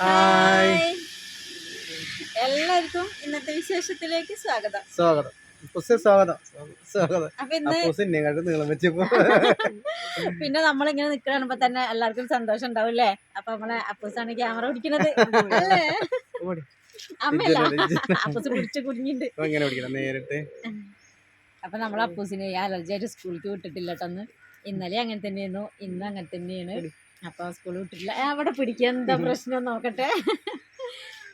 Hi. എല്ലാവർക്കും ഇന്നത്തെ വിശേഷത്തിലേക്ക് സ്വാഗതം. സ്വാഗതം. സ്വാഗതം. സ്വാഗതം. പിന്നെ നമ്മളിങ്ങനെ നിക്കണപ്പോ തന്നെ എല്ലാവർക്കും സന്തോഷം ഉണ്ടാവും അല്ലേ അപ്പൊ നമ്മളെ അപ്പൂസാണ് ക്യാമറ പിടിക്കുന്നത്. അല്ലേ. അമ്മയല്ല. അപ്പൂസ് പിടിച്ച് പിടിക്കണം നേരിട്ട്. അപ്പൊ നമ്മൾ അപ്പൂസിനെ അലർജി ആയിട്ട് സ്കൂളിലേക്ക് വിട്ടിട്ടില്ല ഇന്നലെ അങ്ങനെ തന്നെയായിരുന്നു. ഇന്ന് അങ്ങനെ തന്നെയാണ്. അപ്പൊ സ്കൂൾ വിട്ടിട്ടില്ല. അവിടെ പിടിക്കാൻ എന്താ പ്രശ്നം നോക്കട്ടെ.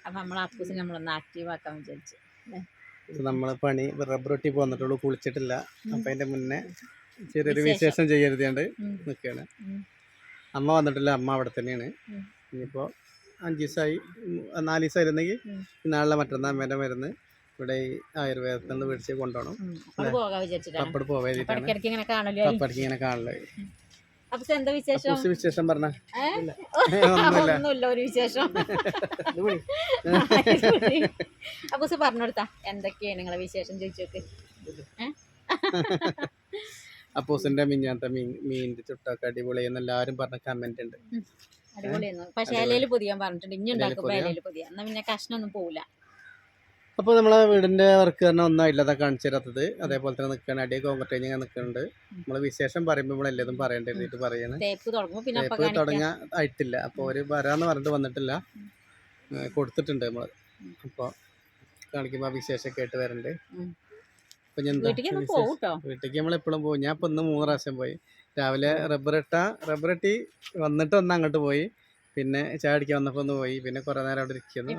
അപ്പൊ നമ്മളെ അപ്പൂസിനെ നമ്മളൊന്ന് ആക്റ്റീവ് ആക്കാൻ വിചാരിച്ചു. നമ്മളെ പണി റബ്ബർ ഒട്ടി പോന്നിട്ടുള്ളൂ കുളിച്ചിട്ടില്ല. അപ്പൊ അതിന്റെ മുന്നേ ചെറിയൊരു വിശേഷം. ചെയ്യരുതേണ്ട്. നിൽക്കുകയാണ് അമ്മ വന്നിട്ടില്ല. അമ്മ അവിടെ തന്നെയാണ്. ഇനിയിപ്പോ അഞ്ച് ദിവസമായി നാല് ദിവസമായിരുന്നെങ്കിൽ. നാളെ മറ്റന്നാൾ അമ്മേന്റെ മരുന്ന് ഇവിടെ ഈ ആയുർവേദത്തിൽ നിന്ന് മേടിച്ച് കൊണ്ടുപോകണം. ഇങ്ങനെ പപ്പടിക്ക് ഇങ്ങനെ കാണുള്ളത് അപ്പൊ എന്താ വിശേഷം? വിശേഷം പറഞ്ഞ? ഒന്നുമില്ല. ഒരു വിശേഷം. അപ്പൊ പറഞ്ഞെടുത്താ എന്തൊക്കെയാണ് നിങ്ങളെ വിശേഷം ചോദിച്ചോക്ക് അപ്പൂസിന്റെ മിഞ്ഞാത്ത മീൻ മീനിന്റെ ചുട്ടൊക്കെ അടിപൊളിയെന്ന് എല്ലാരും പറഞ്ഞ കമന്റ് ഉണ്ട്. അടിപൊളിയായിരുന്നു. പക്ഷെ ഇലയിൽ പൊതിയാൻ പറഞ്ഞിട്ടുണ്ട്. ഇനി ഉണ്ടാക്കുമ്പോ ഇലയിൽ പൊതിയാ. എന്നാ പിന്നെ കഷ്ണൊന്നും പോവില്ല. അപ്പോൾ നമ്മളെ വീടിന്റെ വർക്ക് തന്നെ ഒന്നും ഇല്ലാതെ കാണിച്ചു തരാത്തത്. അതേപോലെ തന്നെ നിൽക്കുകയാണ് അടിയെ കോൺക്രീറ്റ് ഞാൻ നിൽക്കുന്നുണ്ട് നമ്മൾ വിശേഷം പറയുമ്പോൾ നമ്മൾ എല്ലാതും പറയേണ്ടത് പറയണം. തേപ്പ് തുടങ്ങാൻ ആയിട്ടില്ല. അപ്പോൾ ഒരു വരാന്ന് പറഞ്ഞിട്ട് വന്നിട്ടില്ല. കൊടുത്തിട്ടുണ്ട് നമ്മൾ അപ്പോൾ കാണിക്കുമ്പോൾ ആ വിശേഷമൊക്കെ ആയിട്ട് വരണ്ട്. അപ്പം ഞാൻ വിശേഷം? കേട്ടോ വീട്ടിലേക്ക് നമ്മൾ എപ്പോഴും പോകും ഞാൻ ഇപ്പം ഇന്ന് മൂന്ന് പ്രാവശ്യം പോയി. രാവിലെ റബ്ബർ ഇട്ട റബ്ബർ ഇട്ടി വന്നിട്ട് ഒന്ന് അങ്ങോട്ട് പോയി. പിന്നെ ചായ അടിക്കാൻ വന്നപ്പോ ഒന്ന് പോയി. പിന്നെ കുറെ നേരം അവിടെ ഇരിക്കുന്നു.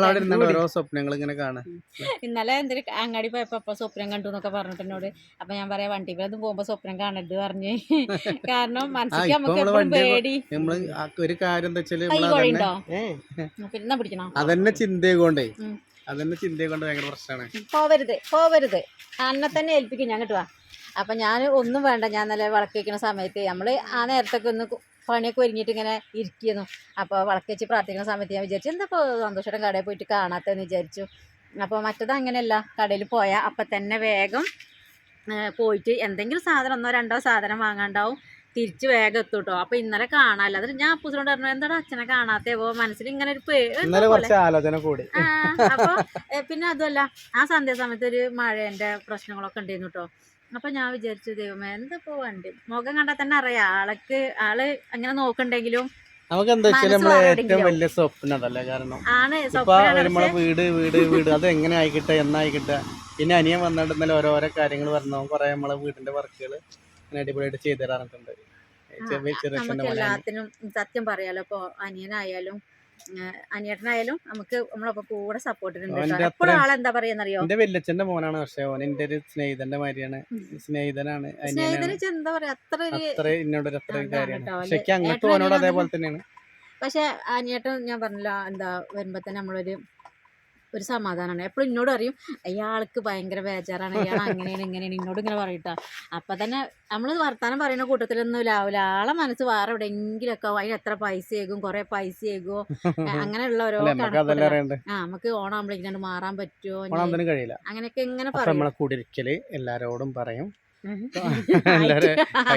അവിടെ ഇരുന്നിട്ട് ഓരോ സ്വപ്നങ്ങൾ ഇങ്ങനെ കാണാം. ഇന്നലെ എന്തൊരു അങ്ങാടി പോയപ്പോ അപ്പൊ സ്വപ്നം കണ്ടു എന്നൊക്കെ പറഞ്ഞിട്ട് എന്നോട്. അപ്പൊ ഞാൻ പറയാ വണ്ടി അത് പോകുമ്പോ സ്വപ്നം കാണരുത് പറഞ്ഞു. കാരണം മനസ്സിലേക്ക് നമുക്ക് നമ്മൾ പേടി. നമ്മൾ ഒരു കാര്യം എന്താ വെച്ചാൽ അതന്നെ ചിന്തകൊണ്ടേ പിടിക്കണോ? അതന്നെ ചിന്തകൊണ്ട്. അതന്നെ ചിന്തയെ കൊണ്ട് ഭയങ്കര പ്രശ്നമാണ് പോവരുത് പോവരുത്. അന്നെ തന്നെ ഏൽപ്പിക്കും ഞാൻ കിട്ടുക അപ്പം ഞാൻ ഒന്നും വേണ്ട ഞാൻ നല്ല വിളക്ക് വെക്കുന്ന സമയത്ത് നമ്മൾ ആ നേരത്തൊക്കെ ഒന്ന് പണിയൊക്കെ ഒരുങ്ങിയിട്ട് ഇങ്ങനെ ഇരിക്കുന്നു. അപ്പോൾ വിളക്ക് വെച്ച് പ്രാർത്ഥിക്കുന്ന സമയത്ത് ഞാൻ വിചാരിച്ചു എന്താ ഇപ്പോൾ സന്തോഷയുടെ കടയിൽ പോയിട്ട് കാണാത്തതെന്ന് വിചാരിച്ചു. അപ്പോൾ മറ്റത് അങ്ങനെയല്ല കടയിൽ പോയാൽ അപ്പം തന്നെ വേഗം പോയിട്ട് എന്തെങ്കിലും സാധനം ഒന്നോ രണ്ടോ സാധനം വാങ്ങാണ്ടാവും. തിരിച്ച് വേഗം എത്തും കേട്ടോ അപ്പോൾ ഇന്നലെ കാണാമല്ലോ അതിന് ഞാൻ അപ്പൂസിനോട് പറഞ്ഞു എന്താടാ അച്ഛനെ കാണാത്തേ? പോ മനസ്സിൽ ഇങ്ങനെ ഒരു പേ എന്താ കുറച്ച് ആലോചന കൂടി. അപ്പോൾ അപ്പൊ പിന്നെ അതുമല്ല ആ സന്ധ്യ സമയത്ത് ഒരു മഴേന്റെ പ്രശ്നങ്ങളൊക്കെ ഉണ്ടായിരുന്നു കേട്ടോ അപ്പൊ ഞാൻ വിചാരിച്ചു ദൈവമേ എന്ത് ഇപ്പൊ വണ്ടി? മുഖം കണ്ടാൽ തന്നെ അറിയാം ആൾക്ക് ആൾ അങ്ങനെ നോക്കണ്ടെങ്കിലും നമുക്ക് എന്താ വെച്ചാൽ മനസ്സ് നമ്മളെ ഏറ്റവും വലിയ സ്വപ്നം അതല്ലേ കാരണം? ആണ് ഇപ്പൊ നമ്മളെ വീട് വീട് വീട് അത് എങ്ങനെ ആയിക്കിട്ടെ എന്നായിക്കിട്ടെ. പിന്നെ അനിയൻ വന്നിട്ട് ഇന്നലെ ഓരോരോ കാര്യങ്ങൾ പറഞ്ഞു. കുറെ നമ്മളെ വീടിന്റെ വർക്കുകൾ അടിപൊളിയായിട്ട് ചെയ്തു തരാറുണ്ട്. എല്ലാത്തിനും സത്യം പറയാലോ ഇപ്പൊ അനിയനായാലും അനിയേട്ടനായാലും നമുക്ക് നമ്മളൊപ്പം കൂടെ കേട്ടോ. എപ്പോഴും ആളെന്താ പറയാന്നറിയോ? എന്റെ വല്യച്ഛന്റെ മോനാണ് പക്ഷെ ഓൻ എന്റെ ഒരു സ്നേഹിതന്റെ മാതിരിയാണ്. സ്നേഹിതനാണ് എന്താ പറയാ? അത്ര ഒരു എന്നോടൊരു അത്ര കാര്യമാണ്. അങ്ങോട്ട് ഓനോട് അതേപോലെ തന്നെയാണ്. പക്ഷെ അനിയേട്ടൻ ഞാൻ പറഞ്ഞില്ല എന്താ വരുമ്പോ തന്നെ നമ്മളൊരു ഒരു സമാധാനമാണ് എപ്പോഴും എന്നോട് അറിയും അയാൾക്ക് ഭയങ്കര ബേജാറാണ്. അയാൾ അങ്ങനെയാണ് ഇങ്ങനെയാണ് എന്നോട് ഇങ്ങനെ പറയട്ടാ. അപ്പം തന്നെ നമ്മൾ വർത്താനം പറയുന്ന കൂട്ടത്തിലൊന്നും ആവില്ല ആളെ മനസ്സ് വേറെ എവിടെയെങ്കിലൊക്കെ ആവും. അതിന് എത്ര പൈസ ആകും കുറെ പൈസ ആകുമോ അങ്ങനെയുള്ള ഓരോ. ആ നമുക്ക് ഓണാകുമ്പോഴേക്കും മാറാൻ പറ്റുമോ അങ്ങനെയൊക്കെ ഇങ്ങനെ പറയും. എല്ലാരോടും പറയും.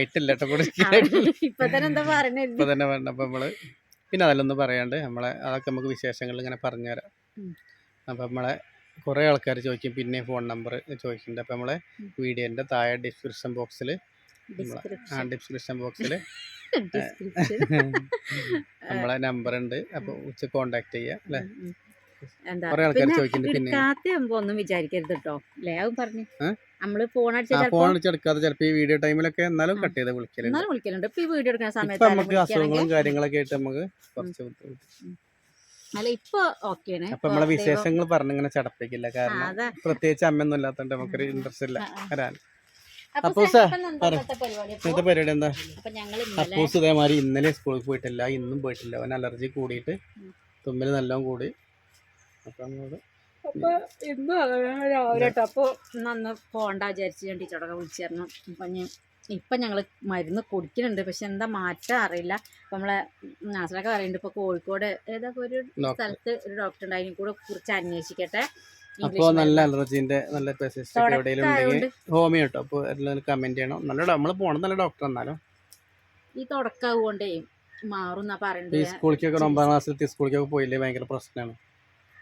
ഇപ്പൊ തന്നെ എന്താ പറഞ്ഞത് പിന്നെ അതിലൊന്നും പറയാണ്ട് നമ്മളെ അതൊക്കെ നമുക്ക് വിശേഷങ്ങൾ ഇങ്ങനെ പറഞ്ഞുതരാം. അപ്പൊ നമ്മളെ കുറേ ആൾക്കാർ ചോദിക്കും പിന്നെ ഫോൺ നമ്പർ ചോദിക്കുന്നുണ്ട്. അപ്പൊ നമ്മളെ വീഡിയോന്റെ വീഡിയോന്റെ താഴെ ഡിസ്ക്രിപ്ഷൻ ബോക്സിൽ ആ ഡിസ്ക്രിപ്ഷൻ ബോക്സിൽ നമ്മളെ നമ്പർ ഉണ്ട്. അപ്പൊ ഉച്ച കോണ്ടാക്ട് ചെയ്യാം അല്ലെ? ഒന്നും വിചാരിക്കരുത് കേട്ടോ പറഞ്ഞു? നമ്മൾ ഫോൺ ഫോൺ വിളിച്ചെടുക്കാതെ ചിലപ്പോ ഈ വീഡിയോ ടൈമിലൊക്കെ എന്നാലും കട്ട് ചെയ്ത് വിളിക്കലുണ്ട്. എന്നാലും വിളിക്കലുണ്ട്. ഇപ്പൊ ഈ വീഡിയോ എടുക്കുന്ന സമയത്ത് നമുക്ക് അസുഖങ്ങളും കാര്യങ്ങളൊക്കെ ആയിട്ട് നമുക്ക് കുറച്ച് ബുദ്ധിമുട്ട്. അല്ല ഇപ്പൊ ഓക്കെയാണ് അപ്പൊ നമ്മളെ വിശേഷങ്ങൾ പറഞ്ഞിങ്ങനെ ചടപ്പിക്കില്ല. കാരണം പ്രത്യേകിച്ച് അമ്മയൊന്നും ഇല്ലാത്തോണ്ട് നമുക്കൊരു ഇൻട്രസ്റ്റ് ഇല്ല. വരാൻ. ഇന്നത്തെ പരിപാടി? എന്താ? അപ്പൂസ് ഇതേമാതിരി ഇന്നലെ സ്കൂളിൽ പോയിട്ടില്ല ഇന്നും പോയിട്ടില്ല. അവൻ അലർജി കൂടിയിട്ട് തുമ്മൽ നല്ലോം നല്ലോണം കൂടി. അപ്പൊ നമ്മളോട് അപ്പൊ ഇന്ന് രാവിലെ കേട്ടോ അപ്പൊ ഇന്ന് പോണ്ട വിചാരിച്ച് ഞാൻ ടീച്ചറൊക്കെ വിളിച്ചായിരുന്നു. അപ്പൊ ഞാൻ ഇപ്പം ഞങ്ങൾ മരുന്ന് കുടിക്കുന്നുണ്ട് പക്ഷെ എന്താ മാറ്റം അറിയില്ല. അപ്പം നമ്മളെ നാസിലൊക്കെ പറയുന്നുണ്ട് ഇപ്പോൾ കോഴിക്കോട് ഏതാ ഒരു സ്ഥലത്ത് ഒരു ഡോക്ടർ ഉണ്ട്. അതിനെ കൂടെ കുറിച്ച് അന്വേഷിക്കട്ടെ. അപ്പോൾ നല്ല അലർജീന്റെ നല്ല സ്പെഷ്യലിസ്റ്റ് എവിടെയെങ്കിലും ഉണ്ടെങ്കിൽ ഹോമിയോ കേട്ടോ. അപ്പോൾ എല്ലാവരും കമന്റ് ചെയ്യണം. നല്ല നമ്മൾ പോകണം നല്ല ഡോക്ടർ എന്നാലും. ഈ തുടക്കാവുകൊണ്ടേ മാറും എന്നാ പറയുന്നത് സ്കൂളിലേക്കൊക്കെ ഒമ്പതാം ക്ലാസ്സിലെത്തി സ്കൂളിലേക്കൊക്കെ പോയില്ലേ? ഭയങ്കര പ്രശ്നമാണ്.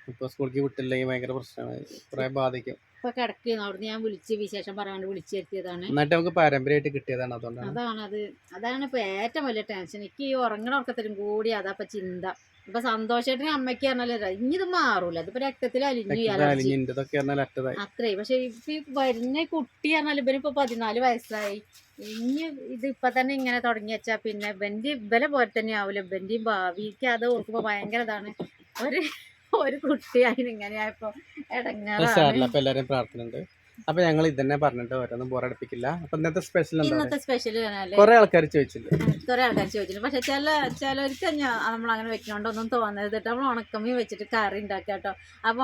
ഇപ്പോൾ സ്കൂളിലേക്ക് വിട്ടില്ലെങ്കിൽ ഭയങ്കര പ്രശ്നമാണ്. കുറേ ബാധിക്കും. ഇപ്പൊ കിടക്കുന്നു അവിടുന്ന് ഞാൻ വിളിച്ച് വിശേഷം പറയാണ്ട് വിളിച്ചു വരുത്തിയതാണ്. എന്നിട്ട് നമുക്ക് പാരമ്പര്യമായിട്ട് കിട്ടിയതാണ് അതുകൊണ്ടാണ്. അതാണ് അത്. അതാണ് ഇപ്പൊ ഏറ്റവും വലിയ ടെൻഷൻ എനിക്ക് ഈ ഉറങ്ങണ ഉറക്കത്തിലും കൂടി അതാ ഇപ്പൊ ചിന്ത. ഇപ്പൊ സന്തോഷേട്ടന് അമ്മയ്ക്ക് പറഞ്ഞാലേ ഇനി ഇത് മാറൂല. അതിപ്പോ രക്തത്തിൽ അലിഞ്ഞു ഈ അലർജി. അലിഞ്ഞിന്റെതൊക്കെ പറഞ്ഞാൽ അറ്റതായി. അത്രേ. പക്ഷെ ഇപ്പൊ ഈ വരുന്ന കുട്ടി പറഞ്ഞാൽ ഇവനിപ്പോ പതിനാല് വയസ്സായി. ഇനി ഇത് ഇപ്പൊ തന്നെ ഇങ്ങനെ തുടങ്ങി വെച്ചാ പിന്നെ ഇവന്റെ ഇവലെ പോലെ തന്നെ ആവൂല. ഇവന്റെയും ഭാവിക്ക് അത് ഓർക്കുമ്പോ ഭയങ്കര ഇതാണ്. ഒരു ഒരു കുട്ടിയായി ഇങ്ങനെയായപ്പോ ഇടങ്ങാറാണ്. അപ്പൊ എല്ലാവരും പ്രാർത്ഥന ഉണ്ട് അപ്പൊ ഞങ്ങൾ ഇതന്നെ പറഞ്ഞിട്ട് ഓരോന്നും ബോറടിപ്പിക്കില്ല. അപ്പൊ ഇന്നത്തെ സ്പെഷ്യൽ ഇന്നത്തെ സ്പെഷ്യൽ കുറെ ആൾക്കാർ ചോദിച്ചില്ല? കുറെ ആൾക്കാർ ചോദിച്ചില്ല. പക്ഷെ ചില ചിലർക്ക് നമ്മൾ അങ്ങനെ വെക്കണോണ്ടൊന്നും തോന്നരുത് കേട്ടോ നമ്മൾ ഉണക്കമീൻ വെച്ചിട്ട് കറി ഉണ്ടാക്കാട്ടോ കേട്ടോ അപ്പൊ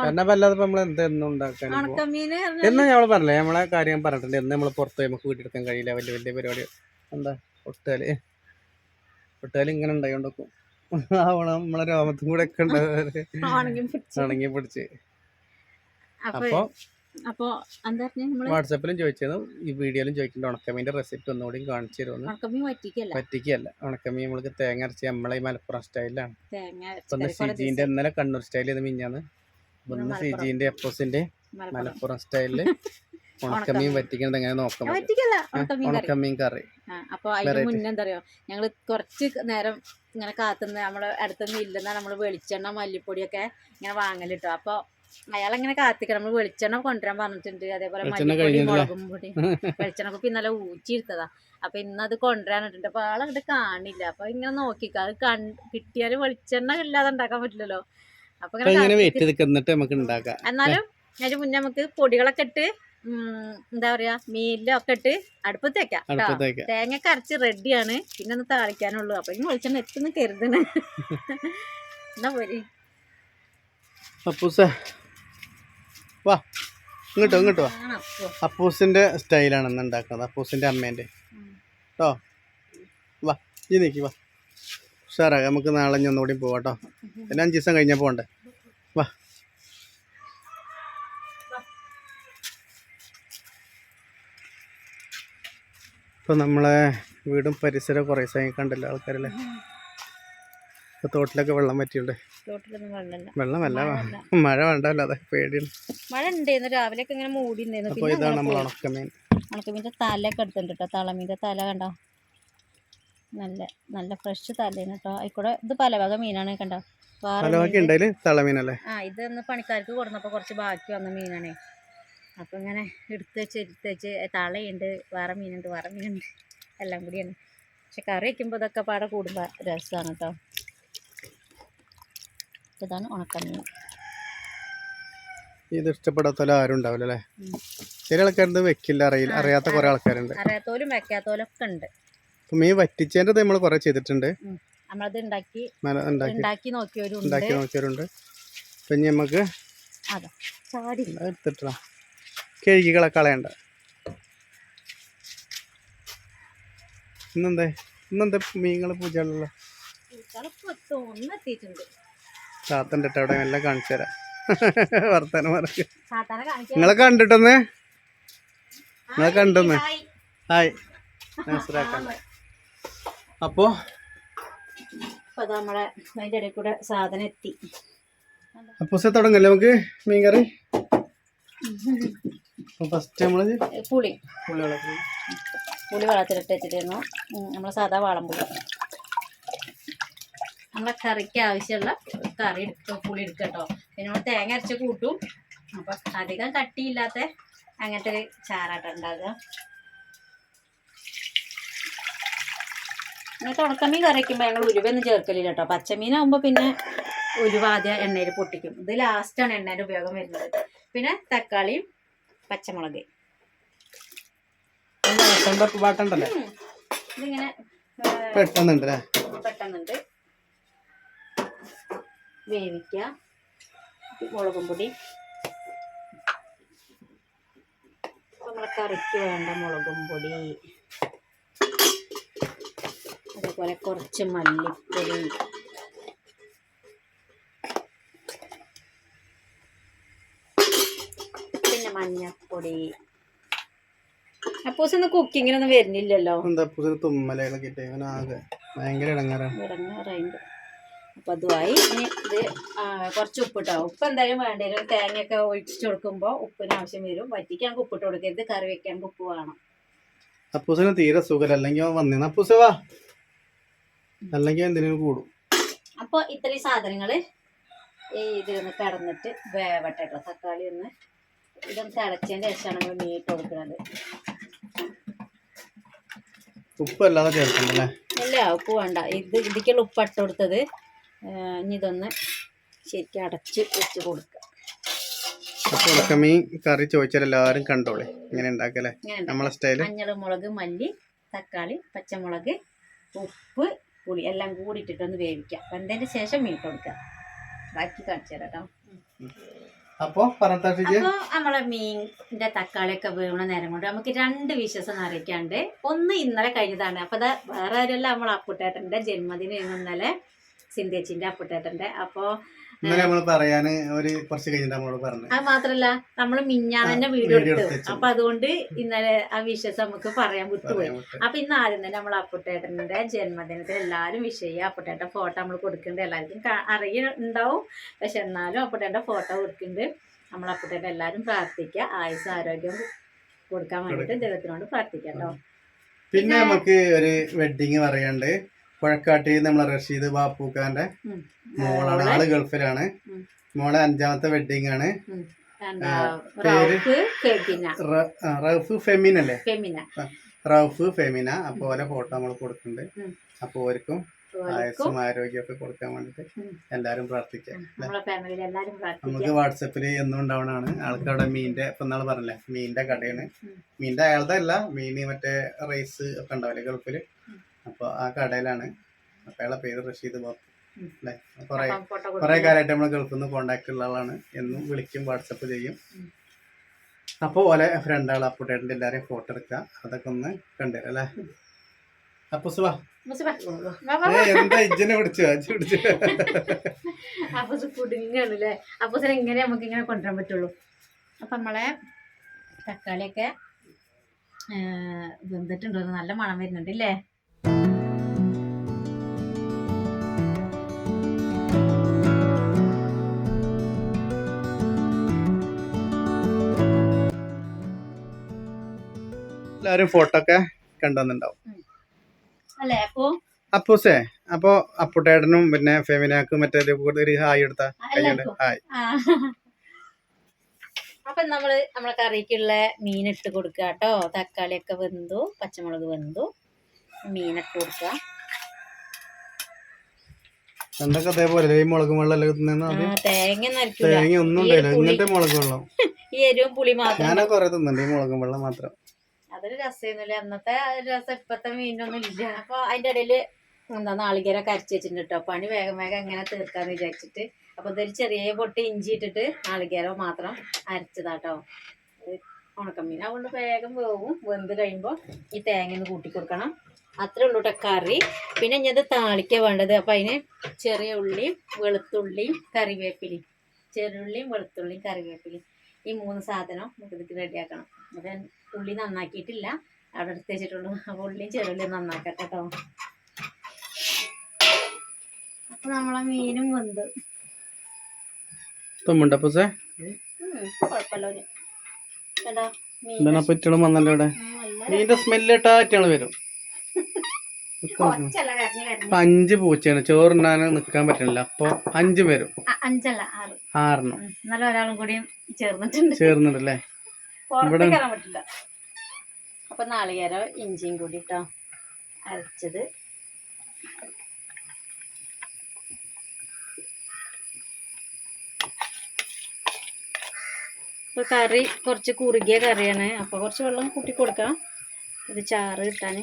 ഉണക്കമീൻ എന്ന് ഞങ്ങൾ പറഞ്ഞില്ലേ? നമ്മളെ കാര്യം പറഞ്ഞിട്ടുണ്ട്. എന്ന് നമ്മൾ പുറത്ത് പോയി നമുക്ക് വീട്ടിലെടുക്കാൻ കഴിയില്ല. വലിയ വലിയ പരിപാടി. എന്താ? ഒട്ടുകാൽ. ഒട്ടുകാൽ ഇങ്ങനെ ഉണ്ടായിക്കൊണ്ടൊക്കും ആവണം. നമ്മളെ രോമത്തും കൂടെ ഒക്കെ ഉണ്ടാവുക ഉണങ്ങി പിടിച്ച്. അപ്പോ അപ്പോ എന്താ വാട്സാപ്പിലും ചോദിച്ചിരുന്നു ഈ വീഡിയോയിലും ചോദിക്കുന്നുണ്ട് ഉണക്കമീന്റെ റെസിപ്പി ഒന്നുകൂടി കാണിച്ചു തരുമെന്ന് പറ്റിക്കല്ല ഉണക്കമീൻ നമ്മൾക്ക് തേങ്ങ അരച്ച് നമ്മളെ ഈ മലപ്പുറം സ്റ്റൈലാണ് കറി സിജീന്റെ ഇന്നലെ കണ്ണൂർ സ്റ്റൈൽ ചെയ്ത് മിഞ്ഞാന്ന് ഒന്ന് സിജിന്റെ എപ്പോസിന്റെ മലപ്പുറം. സ്റ്റൈലിൽ ഉണക്കമീൻ. വറ്റിക്കുന്നത് എങ്ങനെ നോക്കാം ഉണക്കമീൻ കറി. അപ്പൊ അതിന്. മുന്നേ എന്താ പറയാ ഞങ്ങൾ കുറച്ച് നേരം ഇങ്ങനെ കാത്തുനിന്ന് നമ്മൾ അടുത്തൊന്നും ഇല്ലെന്നാ നമ്മൾ വെളിച്ചെണ്ണ മല്ലിപ്പൊടിയൊക്കെ ഇങ്ങനെ വാങ്ങലിട്ടോ അപ്പൊ അയാളെങ്ങനെ കാത്തിക്കണം നമ്മൾ വെളിച്ചെണ്ണ കൊണ്ടുവരാൻ പറഞ്ഞിട്ടുണ്ട്. അതേപോലെ മല്ലിപ്പൊടി മുളകും പൊടി. വെളിച്ചെണ്ണ കുപ്പി ഇന്നലെ ഊച്ചിരുത്തതാ അപ്പൊ ഇന്ന് അത് കൊണ്ടുവരാനിട്ടുണ്ട്. അപ്പൊ ആളങ്ങോട്ട് കാണില്ല. അപ്പൊ ഇങ്ങനെ നോക്കിക്കോ. അത് കൺ കിട്ടിയാൽ വെളിച്ചെണ്ണ ഇല്ലാതെ ഉണ്ടാക്കാൻ പറ്റില്ലല്ലോ. അപ്പൊ ഇങ്ങനെ ഇങ്ങനെ എന്നാലും അതിന് മുന്നേ നമുക്ക് പൊടികളൊക്കെ ഇട്ട് എന്താ പറയാ മീനിലൊക്കെ ഇട്ട് അടുപ്പത്ത് വെക്കാം ട്ടോ. അടുപ്പത്തേക്ക്. തേങ്ങ അരച്ച് റെഡിയാണ് പിന്നെ ഒന്ന് താളിക്കാനുള്ളൂ. അപ്പൊ ഇനി വെളിച്ചെണ്ണ എത്തുന്ന കരുതണ്. എന്നാ പോരി? അപ്പൂസ വാ ഇങ്ങോട്ടോ ഇങ്ങോട്ടോ അപ്പൂസിന്റെ സ്റ്റൈലാണ് ഇന്ന് ഉണ്ടാക്കുന്നത് അപ്പൂസിന്റെ അമ്മേന്റെ. കേട്ടോ വാ ഈ നീക്കി വാ. ഉഷാറാ നമുക്ക് നാളെ ഞാൻ ഒന്നുകൂടി പോവാട്ടോ പിന്നെ അഞ്ച് ദിവസം കഴിഞ്ഞാൽ പോകണ്ടേ വാ. ഇപ്പൊ നമ്മളെ വീടും പരിസരവും കുറേ സമയം കണ്ടല്ലോ ആൾക്കാരല്ലേ? ഇപ്പൊ തോട്ടിലൊക്കെ വെള്ളം പറ്റിയുണ്ട് വെള്ളമില്ല. മഴ വേണ്ടല്ലോ അതെ പേടിയാണ്. മഴ ഉണ്ടായിരുന്നു. രാവിലെയൊക്കെ ഇങ്ങനെ മൂടി അപ്പോൾ ഇതാണ് നമ്മൾ. ഉണക്കമീൻ. ഉണക്കമീന്റെ തലയൊക്കെ എടുത്തിട്ടുണ്ട് കേട്ടോ. തളമീന്റെ തല കണ്ടോ? നല്ല നല്ല ഫ്രഷ് തലേന്ന് കേട്ടോ. ആയിക്കൂടെ ഇത് പല വക മീനാണ് കണ്ടോ? തളമീനല്ലേ ആ ഇതൊന്ന് പണിക്കാർക്ക് കൊടുന്നപ്പോൾ കുറച്ച് ബാക്കി വന്ന മീനാണേ. അപ്പം ഇങ്ങനെ എടുത്ത് വെച്ച് എടുത്ത് വെച്ച് തളയുണ്ട് വേറെ മീനുണ്ട് വേറെ മീനുണ്ട്. എല്ലാം കൂടിയാണ്. പക്ഷെ കറി വയ്ക്കുമ്പോൾ ഇതൊക്കെ പാടെ കൂടുമ്പോൾ രസമാണ് കേട്ടോ ഇതാണ് ഉണക്കമീൻ. ഇത് ഇഷ്ടപ്പെടാത്തവരെ ആരും ഉണ്ടാവില്ല അല്ലേ. ചില ആൾക്കാരുണ്ട് വെക്കില്ല അറിയില്ല അറിയാത്ത കുറെ ആൾക്കാരുണ്ട്. അറിയാത്തോലും വെക്കാത്തോലും ഒക്കെ ഉണ്ട് മീൻ വറ്റിച്ചതിന്റെ നമ്മൾ കുറെ ചെയ്തിട്ടുണ്ട്. നമ്മളത് ഉണ്ടാക്കി ഉണ്ടാക്കി ഉണ്ടാക്കി നോക്കിയവരും ഉണ്ട് ഉണ്ടാക്കി നോക്കിയവരുണ്ട്. പിന്നെ നമുക്ക് എടുത്തിട്ടാ കഴുകികളെ കളയണ്ട. ഇന്നെന്തേ? ഇന്നെന്താ മീനുകൾ പൂജ ചാത്തന്റെ ഇട്ട് അവിടെ എല്ലാം കാണിച്ചു തരാം. വർത്താനം പറഞ്ഞു നിങ്ങളെ കണ്ടിട്ടൊന്ന്? നിങ്ങളെ കണ്ടൊന്ന്? ഹായ്. മനസ്സിലാക്കണ്ട. അപ്പോ? അപ്പൊ നമ്മളെ അതിന്റെ ഇടയിൽ കൂടെ സാധനം എത്തി. അപ്പോൾ തുടങ്ങല്ലേ നമുക്ക് മീൻ കറി ഫസ്റ്റ് നമ്മൾ പുളി. പുളി പുള്ളികളൊക്കെ പുളി വെള്ളത്തിലിട്ട് വെച്ചിട്ടിരുന്നു നമ്മൾ സാധാ വാളംപുളി. നമ്മളെ കറിക്ക് ആവശ്യമുള്ള കറി എടുക്കും പുളി എടുക്കുക കേട്ടോ പിന്നെ നമ്മൾ തേങ്ങ അരച്ച് കൂട്ടും. അപ്പം അധികം കട്ടിയില്ലാത്ത അങ്ങനത്തെ ഒരു ചാറാട്ടം ഉണ്ടാകുക എന്നിട്ട് തുണക്കമീൻ കറി വയ്ക്കുമ്പോൾ ഞങ്ങൾ ഉരുവൊന്നും ചേർക്കലില്ല കേട്ടോ പച്ചമീനാകുമ്പോൾ പിന്നെ ഉരുവാദ്യ എണ്ണയിൽ പൊട്ടിക്കും. ഇത് ലാസ്റ്റാണ് എണ്ണയുടെ ഉപയോഗം വരുന്നത്. പിന്നെ തക്കാളിയും പച്ചമുളക്. ഇതിങ്ങനെ പെട്ടെന്നുണ്ട് പെട്ടെന്നുണ്ട്. വേവിക്കുക മുളകും പൊടി. നമ്മളെ കറിക്ക് വേണ്ട മുളകും പൊടി. അതേപോലെ കുറച്ച് മല്ലിപ്പൊടി. മഞ്ഞപ്പൊടി. അപ്പൂസ് ഇന്ന് കുക്കിങ്ങിനൊന്നും വരുന്നില്ലല്ലോ. എന്താ തുമ്മലകളൊക്കെ ഇങ്ങനെ ആകെ ഭയങ്കര ഇടങ്ങാറാണ്. അപ്പോൾ അതുമായി ഇനി ഇത് കുറച്ച് ഉപ്പിട്ടോ. ഉപ്പ് എന്തായാലും വേണ്ടി? വരും തേങ്ങയൊക്കെ ഒഴിച്ചു കൊടുക്കുമ്പോൾ ഉപ്പിന് ആവശ്യം വരും. വറ്റിക്കാൻ ഉപ്പിട്ട് കൊടുക്കരുത് കറി വെക്കാൻ ഉപ്പ് വേണം. അപ്പൂസിന് തീരെ സുഖം അല്ലെങ്കിൽ വന്നിരുന്നു അപ്പൂസ വാ. അല്ലെങ്കിൽ എന്തിനും കൂടും. അപ്പോൾ ഇത്രയും സാധനങ്ങൾ ഈ ഇതിലൊന്ന് കടന്നിട്ട് വേവട്ടെ കേട്ടോ തക്കാളി ഒന്ന് ഇതൊന്ന് തിളച്ചതിന് ശേഷമാണ് നമ്മൾ മീറ്റ് കൊടുക്കുന്നത്. ഉപ്പ് അല്ലാതെ ചേർക്കണ്ടല്ലേ ഇല്ല ഉപ്പ് വേണ്ട. ഇത് ഇതിക്കുള്ള ഉപ്പ് ഇട്ട് കൊടുത്തത്. ഇനി ഇതൊന്ന് ശരിക്കും അടച്ച് വെച്ച് കൊടുക്കുക. അപ്പോൾ ഉണക്കമീൻ കറി ചോദിച്ചാൽ എല്ലാവരും കണ്ടോളെ. ഇങ്ങനെ ഉണ്ടാക്കല്ലേ നമ്മളെ സ്റ്റൈൽ? മഞ്ഞൾ മുളക് മല്ലി തക്കാളി പച്ചമുളക് ഉപ്പ് പുളി എല്ലാം കൂടി ഇട്ടിട്ടൊന്ന് വേവിക്കാം വെന്തതിന് ശേഷം മീറ്റ് കൊടുക്കാം ബാക്കി കാണിച്ചു തരാം കേട്ടോ. അപ്പോൾ നമ്മളെ മീനിന്റെ തക്കാളിയൊക്കെ വീണ നേരം കൊണ്ട് നമുക്ക് രണ്ട് വിശ്വാസം അറിയിക്കാണ്ട് ഒന്ന് ഇന്നലെ കഴിഞ്ഞതാണ്. അപ്പൊ വേറെ ആരുമല്ല നമ്മൾ അപ്പുട്ടേട്ടന്റെ ജന്മദിനം ഇന്നലെ സിന്ധേച്ചിന്റെ അപ്പുട്ടേട്ടന്റെ. അപ്പോൾ ഇന്നലെ നമ്മൾ പറയാന് ഒരു കുറച്ച് കഴിഞ്ഞിട്ട് നമ്മളോട് പറഞ്ഞു. അത് മാത്രല്ല നമ്മൾ മിഞ്ഞാന്നെ തന്നെ വീഡിയോ എടുത്തു. അപ്പൊ അതുകൊണ്ട് ഇന്നലെ ആ വിശ്വാസം നമുക്ക് പറയാൻ വിട്ടുപോയി. അപ്പൊ ഇന്ന് ആദ്യം തന്നെ നമ്മൾ അപ്പുട്ടേട്ടന്റെ ജന്മദിനത്തിൽ എല്ലാരും വിഷയ അപ്പുട്ടേട്ടൻ ഫോട്ടോ നമ്മൾ കൊടുക്കുന്നുണ്ട് എല്ലാവർക്കും അറിയുണ്ടാവും. അറിയുന്നുണ്ടാവും പക്ഷെ എന്നാലും അപ്പുട്ടേട്ട ഫോട്ടോ കൊടുക്കുന്നുണ്ട് നമ്മൾ അപ്പുട്ടേട്ടൻ എല്ലാരും പ്രാർത്ഥിക്കുക. ആയുസ് ആരോഗ്യം കൊടുക്കാൻ വേണ്ടിട്ട് ദൈവത്തിനോട് പ്രാർത്ഥിക്കാം കേട്ടോ. പിന്നെ നമുക്ക് ഒരു വെഡിങ് പറയാണ്ട്. പുഴക്കാട്ടി നമ്മളെ റഷീദ് ബാപ്പൂക്കാന്റെ. മോളാണ് ആൾ ഗൾഫിലാണ്. മോളെ അഞ്ചാമത്തെ വെഡിങ് ആണ്. പേര്? റൗഫ് ഫെമിന അല്ലേ? ഫെമിന. റൗഫ് ഫെമിന. അപ്പൊ ഓരോ ഫോട്ടോ നമ്മൾ കൊടുക്കുന്നുണ്ട്. അപ്പൊ ഓർക്കും ഓർക്കും ആരോഗ്യം ഒക്കെ കൊടുക്കാൻ വേണ്ടിട്ട്. എല്ലാരും പ്രാർത്ഥിക്കാം. നമുക്ക് വാട്സപ്പിൽ എന്നും ഉണ്ടാവണാണ് ആൾക്ക് അവിടെ മീനിന്റെ ഇപ്പൊ നാളെ പറഞ്ഞില്ലേ മീനിന്റെ കടയാണ്. മീൻറെ മീനിന്റെ അയാളുടെ അല്ല മീന് മറ്റേ റൈസ് ഒക്കെ ഉണ്ടാവില്ലേ ഗൾഫിൽ? ഉം. അപ്പൊ ആ കടയിലാണ്. അപ്പയാളെ പേര് റഷീദ് ബാബു അല്ലെ? കൊറേ കുറെ കാലമായിട്ട് നമ്മൾ ഗൾഫിൽ നിന്ന് കോണ്ടാക്ട് ഉള്ള ആളാണ്. എന്നും വിളിക്കും വാട്സപ്പ് ചെയ്യും. അപ്പോൾ ഓലെ ഫ്രണ്ടാൾ അപ്പുട്ടേട്ടന്റെ എല്ലാവരെയും ഫോട്ടോ എടുക്കുക അതൊക്കെ ഒന്ന് കണ്ടുതരാം അല്ലേ? അപ്പോൾ സുവാ മുസ്ബ, വാ, വാ, എന്താ ഇജ്ജനെ പിടിച്ചു? അജ്ജ് പിടിച്ചു? അപ്പൊ പുടുങ്ങാണ് അല്ലേ? അപ്പൊ സാർ എങ്ങനെ നമുക്ക് ഇങ്ങനെ കൊണ്ടുവരാൻ പറ്റുള്ളൂ? അപ്പൊ നമ്മളെ തക്കാളിയൊക്കെ വെന്തിട്ടുണ്ടോ നല്ല മണം വരുന്നുണ്ട് ഇല്ലേ? എല്ലാവരും ഫോട്ടോ ഒക്കെ കണ്ടുവന്നിണ്ടാവും അപ്പൂസേ അപ്പൊ അപ്പുട്ടേടനും പിന്നെ ഫെമിനാക്കും മറ്റേ ഒരു ഹായ് എടുത്ത. ഹായ്. അപ്പൊ നമ്മൾ നമ്മളെ കറിക്കുള്ള മീൻ ഇട്ട് കൊടുക്കുക കേട്ടോ തക്കാളി ഒക്കെ വെന്തു പച്ചമുളക് വെന്തു. മീനിട്ട് കൊടുക്കുക എന്തൊക്കെ അതേപോലെ ഈ മുളക് വെള്ളം തേങ്ങ തേങ്ങ ഒന്നും ഉണ്ടായില്ല ഇങ്ങനത്തെ മുളക് വെള്ളം. ഈ എരിവും പുളി മാത്രം. ഞാനൊക്കെ കുറെ തിന്നുണ്ട് ഈ മുളകും വെള്ളം മാത്രം. അതൊരു രസമൊന്നുമില്ല അന്നത്തെ രസം ഇപ്പത്തെ മീനൊന്നും ഇല്ല. അപ്പൊ അതിന്റെ ഇടയിൽ എന്താ നാളികേരൊക്കെ അരച്ച് വെച്ചിട്ടുണ്ട് കേട്ടോ പണി വേഗം വേഗം എങ്ങനെ തീർക്കാന്ന് വിചാരിച്ചിട്ട്. അപ്പൊ ഇതൊരു ചെറിയ പൊട്ടി ഇഞ്ചി ഇട്ടിട്ട് നാളികേരം മാത്രം അരച്ചതാട്ടോ. ഉണക്കമീൻ അതുകൊണ്ട് വേഗം വേവും. വെന്ത് കഴിയുമ്പോൾ ഈ തേങ്ങ ഒന്ന് കൂട്ടി കൊടുക്കണം. അത്രേ ഉള്ളൂ കേട്ടോ കറി. പിന്നെ ഇനി അത് താളിക്ക വേണ്ടത്. അപ്പൊ അതിന് ചെറിയ ഉള്ളിയും വെളുത്തുള്ളിയും കറിവേപ്പിലയും. ചെറുള്ളിയും വെളുത്തുള്ളിയും കറിവേപ്പിലയും. ഈ മൂന്ന് സാധനം നമുക്ക് റെഡിയാക്കണം. അപ്പം ഉള്ളി നന്നാക്കിയിട്ടില്ല. അവിടെ എടുത്ത് വെച്ചിട്ടുള്ളൂ അപ്പോൾ ഉള്ളിയും ചെറുള്ളിയും നന്നാക്കട്ടെ കേട്ടോ അപ്പൊ നമ്മളെ മീനും വെന്ത്. കുഴപ്പമില്ല കേട്ടോ മീൻ വന്നല്ലോ ഇവിടെ. നല്ല സ്മെല്ലിട്ടാ വരും. അഞ്ച് പൂച്ചയാണ്. ചോറുണ്ടാൻ നിക്കാൻ പറ്റണില്ല. അപ്പൊ അഞ്ചു പേരും അഞ്ചല്ല ആറ്. ആറെണ്ണം. ഒരാളും കൂടി ചേർന്നിട്ടുണ്ട്. ചേർന്നിട്ടല്ലേ? ഇവിടെ പറ്റില്ല. അപ്പൊ നാളികേരം ഇഞ്ചിയും കൂടിട്ടോ അരച്ചത്. ഇപ്പൊ കറി കുറച്ച് കുറുകിയ കറിയാണ്. അപ്പൊ കുറച്ച് വെള്ളം കൂട്ടി കൊടുക്കാം. ഇത് ചാറ് കിട്ടാന്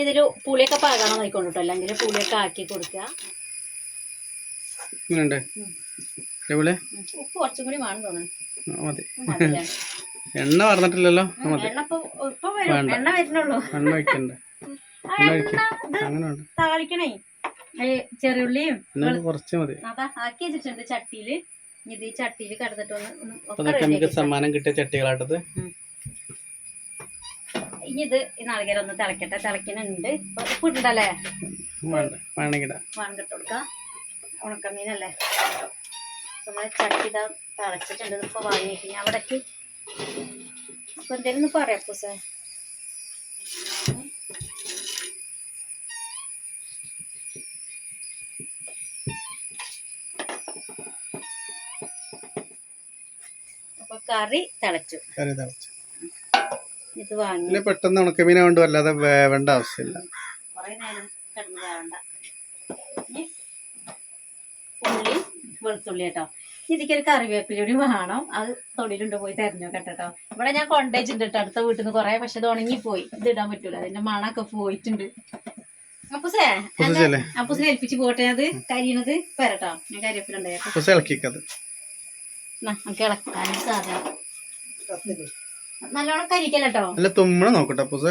ഇതിൽ പുളിയൊക്കെ പാകാണോ നോക്കിക്കൊണ്ടു കേട്ടോ അല്ലെങ്കിൽ പുളിയൊക്കെ ആക്കി കൊടുക്കുക. ഉപ്പ് കുറച്ചും കൂടി വേണം തോന്നുന്നു എണ്ണ പറഞ്ഞിട്ടില്ലല്ലോ എണ്ണ വരുന്നുള്ളൂ. എണ്ണ താളിക്കണേ. ചെറിയുള്ളിയും കുറച്ച് മതി. ആക്കി വെച്ചിട്ടുണ്ട് ചട്ടിയിൽ. ഇത് ഈ ചട്ടിയിൽ കിടന്നിട്ട് ഒന്ന് ഒന്ന് ഒക്കെ ഇതൊക്കെ ready നമുക്ക് ആക്കി സമ്മാനം കിട്ടിയ ചട്ടികളാട്ടത് ഇനി ഇത് ഈ നാളികേരം ഒന്ന് തിളക്കട്ടെ. തിളക്കണുണ്ട്. ഉപ്പ് ഇട്ടല്ലേ കിട്ട് കൊടുക്കാം ഉണക്കമീനല്ലേ? നമ്മളെ ചട്ടി ഇതാ തിളച്ചിട്ടുണ്ട്. ഇപ്പൊ വാങ്ങിയിട്ട് ഞാൻ അവിടേക്ക് അപ്പൊ എന്തേലും ഒന്ന് പറയാം പൂസേ. അപ്പൊ കറി തിളച്ചു. കറി തിളച്ച്. ഇത് വാങ്ങി. പെട്ടെന്ന് ഉണക്കമീനെ കൊണ്ട് വല്ലാതെ വേവേണ്ട ആവശ്യമില്ല. കുറേ നേരം കിടന്ന് വേണ്ട ഇനി ഉള്ളി വെളുത്തുള്ളി കേട്ടോ. ഇതിക്കൊരു കറിവേപ്പില കൂടി വേണം. അത് തൊടിയിലുണ്ട് പോയി തെരഞ്ഞു കേട്ടോ. ഇവിടെ ഞാൻ കൊണ്ടേച്ചിട്ടുണ്ട് കേട്ടോ അടുത്ത വീട്ടിൽ നിന്ന് കുറേ പക്ഷെ ഇത് ഉണങ്ങിപ്പോയി. ഇത് ഇടാൻ പറ്റൂല. അതിന്റെ മണൊക്കെ പോയിട്ടുണ്ട്. അപ്പൂസേ അപ്പുസിനെ ഏൽപ്പിച്ച് പോട്ടെ അത്? കരിയണത് പെരട്ടോ ഞാൻ കറിവേപ്പില ഉണ്ടായി പുസ ഇളക്കിക്കത്. നമുക്ക് ഇളക്കാൻ സാധനം നല്ലോണം കരിക്കല്ലോ അല്ല തുമ്മണ നോക്കട്ടെ പുസ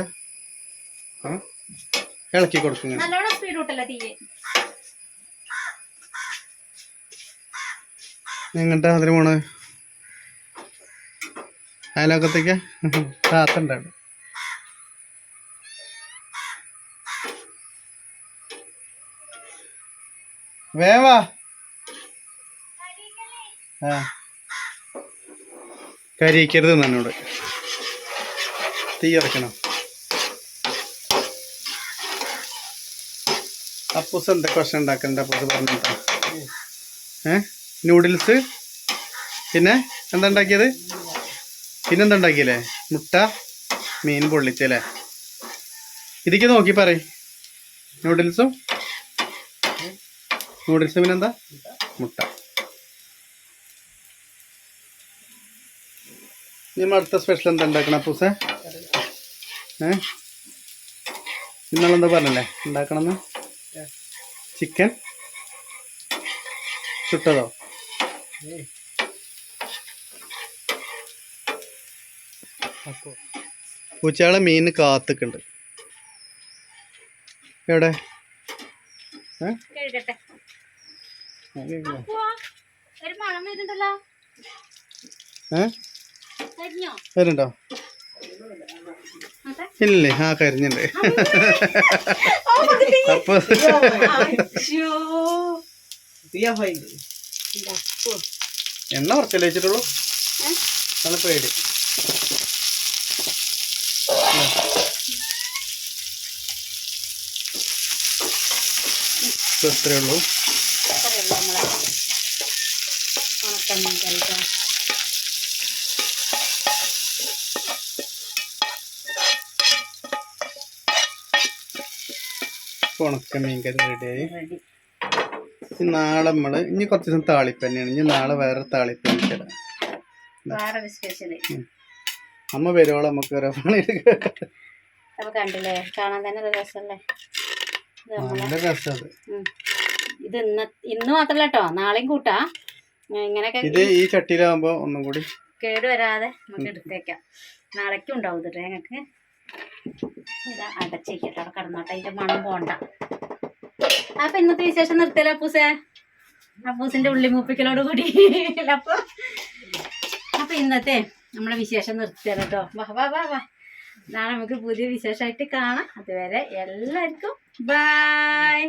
ഇളക്കി കൊടുക്കും. നല്ലോണം സ്പീഡ് വിട്ടല്ല തീയെ. എങ്ങട്ടാ അതിന് പോണേ അയലോക്കത്തേക്ക്? താത്തണ്ടാണ്. വേവാ ആ. കരിയിക്കരുത് എന്നോട്. തീ ഇറക്കണം. അപ്പൂസ് എന്തൊക്കെ ഭക്ഷണം ഉണ്ടാക്കണ്ട? അപ്പൂസ് പറഞ്ഞിട്ടാ ഏ? നൂഡിൽസ് പിന്നെ എന്താ ഉണ്ടാക്കിയത്? പിന്നെന്താ ഉണ്ടാക്കിയല്ലേ? മുട്ട മീൻ പൊള്ളിച്ചല്ലേ ഇതൊക്കെ നോക്കി പറ നൂഡിൽസും നൂഡിൽസും പിന്നെന്താ മുട്ട. ഇനി അടുത്ത സ്പെഷ്യൽ എന്താ ഉണ്ടാക്കണം പൂസ ഏ? ഇന്നാളെന്താ പറഞ്ഞല്ലേ? ഉണ്ടാക്കണമെന്ന് ചിക്കൻ? ചുട്ടതോ? അപ്പോ. പൂച്ചകളെ മീൻ കാത്തുക്കുണ്ട്. എവിടെ? വരുന്നുണ്ടോ? ഇല്ലേ? ആ കരിഞ്ഞുണ്ട് അപ്പൊ. എണ്ണ കുറച്ചല്ലേ വെച്ചിട്ടുള്ളൂ? നല്ല പേടി. ഇപ്പൊ ഇത്രയേ ഉള്ളൂ അത്രയേ ഉള്ളൂ നമ്മളെ ഉണക്കമീൻ കറി ട്ടോ. ഇപ്പൊ ഉണക്ക മീൻ കറി റെഡിയായി നാളെ നമ്മൾ ഇനി കുറച്ച് ദിവസം താളിപ്പ് തന്നെയാണ്. ഇനി നാളെ വേറെ താളിപ്പ് എനിക്കിടാം വേറെ സ്പെഷ്യൽ അമ്മ വരുവോളം നമുക്ക് ഓരോ പണിയെടുക്കാം അപ്പൊ കണ്ടില്ലേ? കാണാൻ തന്നെ ഒരു രസമല്ലേ? ഇത് നമ്മളെ നല്ല രസം. ഇത് ഇന്ന് ഇന്ന് മാത്രല്ല കേട്ടോ നാളെയും കൂട്ടാ. ഇങ്ങനെയൊക്കെ ഇത് ഈ ചട്ടിയിലാവുമ്പോ ഒന്നും കൂടി കേടുവരാതെ നമുക്ക് എടുത്തേക്കാം. നാളേക്കും ഉണ്ടാവും ഇത് ഞങ്ങൾക്ക്. ഇതാ അടച്ചേക്കട്ടോ അവിടെ കടന്നോട്ടെ. അതിന്റെ മണം പോണ്ട. അപ്പൊ ഇന്നത്തെ വിശേഷം നിർത്തിയല്ലോ അപ്പൂസേ? അപ്പൂസിന്റെ ഉള്ളി മൂപ്പിക്കലോട് കൂടി. അപ്പൊ അപ്പൊ ഇന്നത്തെ നമ്മളെ വിശേഷം നിർത്തിയല്ലോ കേട്ടോ വാ വാ വാ വാ. നാളെ നമുക്ക് പുതിയ വിശേഷമായിട്ട് കാണാം. അതുവരെ എല്ലാവർക്കും ബൈ